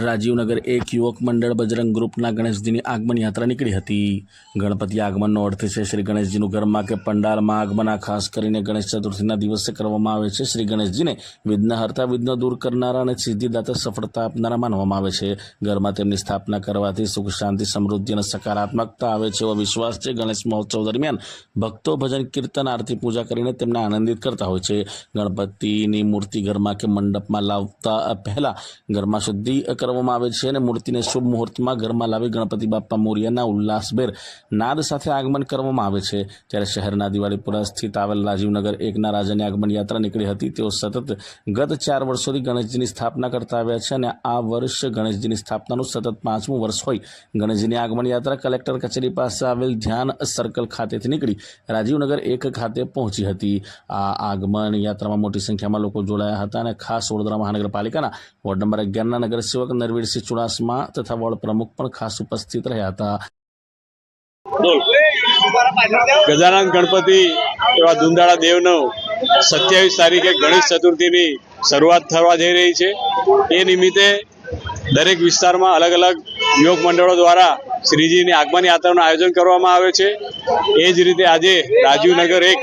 રાજીવનગર એક યુવક મંડળ બજરંગ ગ્રુપના ગણેશજીની આગમન યાત્રા નીકળી હતી. ગણપતિ આગમનનો અર્થ છે. શ્રી ગણેશજીનું ઘરમાં કે પંડાલમાં આગમન આ ખાસ કરીને ગણેશ ચતુર્થીના દિવસે કરવામાં આવે છે. શ્રી ગણેશજીને વિઘ્નહર્તા વિઘ્ન દૂર કરનારા અને સિદ્ધિદાતા સફળતા આપનારા માનવામાં આવે છે. ઘરમાં તેમની સ્થાપના કરવાથી સુખ, શાંતિ, સમૃદ્ધિ અને સકારાત્મકતા આવે છે એવો વિશ્વાસ છે ગણેશ મહોત્સવ દરમિયાન. ભક્તો ભજન, કીર્તન, આરતી, પૂજા કરીને તેમને આનંદિત કરતા હોય છે. ગણપતિની મૂર્તિ ઘરમાં કે મંડપમાં લાવતા પહેલાં ઘરમાં શુદ્ધિ કરવામાં આવે છે અને મૂર્તિને શુભ મુહૂર્તમાં ઘરમાં લાવી ગણપતિ બાપ્પા મોરિયાના ઉલ્લાસભેર નાદ સાથે આગમન કરવામાં આવે છે. ત્યારે શહેરના દિવાળીપુરા સ્થિત આવેલ રાજીવનગર એકના રાજાની આગમન યાત્રા નીકળી હતી, તેઓ સતત ગત ચાર વર્ષોથી ગણેશજીની સ્થાપના કરતા આવ્યા છે અને આ વર્ષ ગણેશજીની સ્થાપનાનું સતત પાંચમું વર્ષ હોય. ગણેશજીની આગમન યાત્રા કલેક્ટર કચેરી પાસે આવેલ ધ્યાન સર્કલ ખાતેથી નીકળી રાજીવનગર એક ખાતે પહોંચી હતી. આ આગમન યાત્રામાં મોટી સંખ્યામાં લોકો જોડાયા હતા અને ખાસ વડોદરા મહાનગરપાલિકાના વોર્ડ નંબર અગિયારના નગરસેવક નરવીરસિંહ ચુડાસમા તથા વોર્ડ પ્રમુખ પણ ખાસ ઉપસ્થિત રહ્યા હતા. ગજાનંદ ગણપતિ એવા ધુંધાળા દેવનો સત્યાવીસ તારીખે ગણેશ ચતુર્થીની શરૂઆત થવા જઈ રહી છે. એ નિમિત્તે દરેક વિસ્તારમાં અલગ અલગ યોગ મંડળો દ્વારા શ્રીજીની આગમન યાત્રાનું આયોજન કરવામાં આવે છે. એ જ રીતે આજે રાજીવનગર એક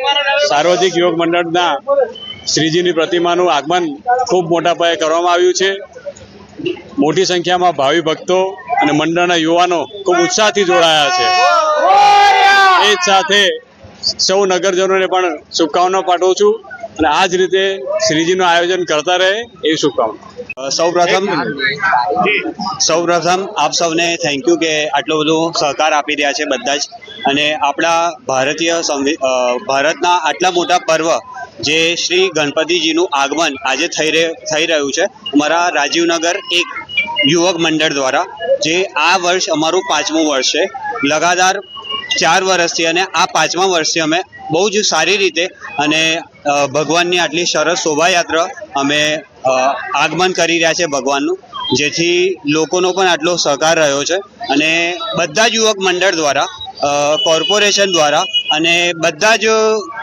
સાર્વજનિક યોગ મંડળના શ્રીજીની પ્રતિમાનું આગમન ખૂબ મોટા પાયે કરવામાં આવ્યું છે. મોટી સંખ્યામાં ભાવિ ભક્તો અને મંડળના યુવાનો ખૂબ ઉત્સાહથી જોડાયા છે. એ જ સાથે સૌ નગરજનોને પણ શુભકામના પાઠવું છું અને આ જ રીતે શ્રીજીનું આયોજન કરતા રહે એવી શુભકામના. સૌ પ્રથમ સૌ પ્રથમ આપ સૌને થેન્ક યુ કે આટલો બધો સહકાર આપી રહ્યા છે બધા જ. અને આપણા ભારતીય ભારતના આટલા મોટા પર્વ જે શ્રી ગણપતિજીનું આગમન આજે થઈ થઈ રહ્યું છે. અમારા રાજીવનગર એક યુવક મંડળ દ્વારા, જે આ વર્ષ અમારું પાંચમું વર્ષ છે. લગાતાર ચાર વર્ષથી અને આ પાંચમા વર્ષથી અમે બહુ જ સારી રીતે અને ભગવાનની આટલી સરસ શોભાયાત્રા અમે આગમન કરી રહ્યા છે ભગવાનનું, જેથી લોકોનો પણ આટલો સહકાર રહ્યો છે. અને બધા જ યુવક મંડળ દ્વારા કોર્પોરેશન દ્વારા અને બધા જ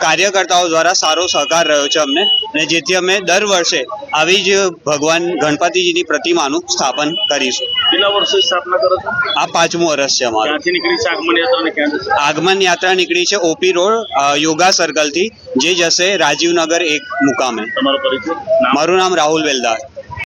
કાર્યકર્તાઓ દ્વારા સારો સહકાર રહ્યો છે અમને. અને જેથી અમે દર વર્ષે આવી જ ભગવાન ગણપતિજીની પ્રતિમાનું સ્થાપન કરીશું. કેટલા વર્ષે સ્થાપના કરો છો? આ પાંચમું વર્ષ છે અમારું. આગમન યાત્રા નીકળી છે ઓપી રોડ યોગા સર્કલથી જે જશે રાજીવનગર એક મુકામે. તમારો પરિચય? મારું નામ રાહુલ વેલદાર.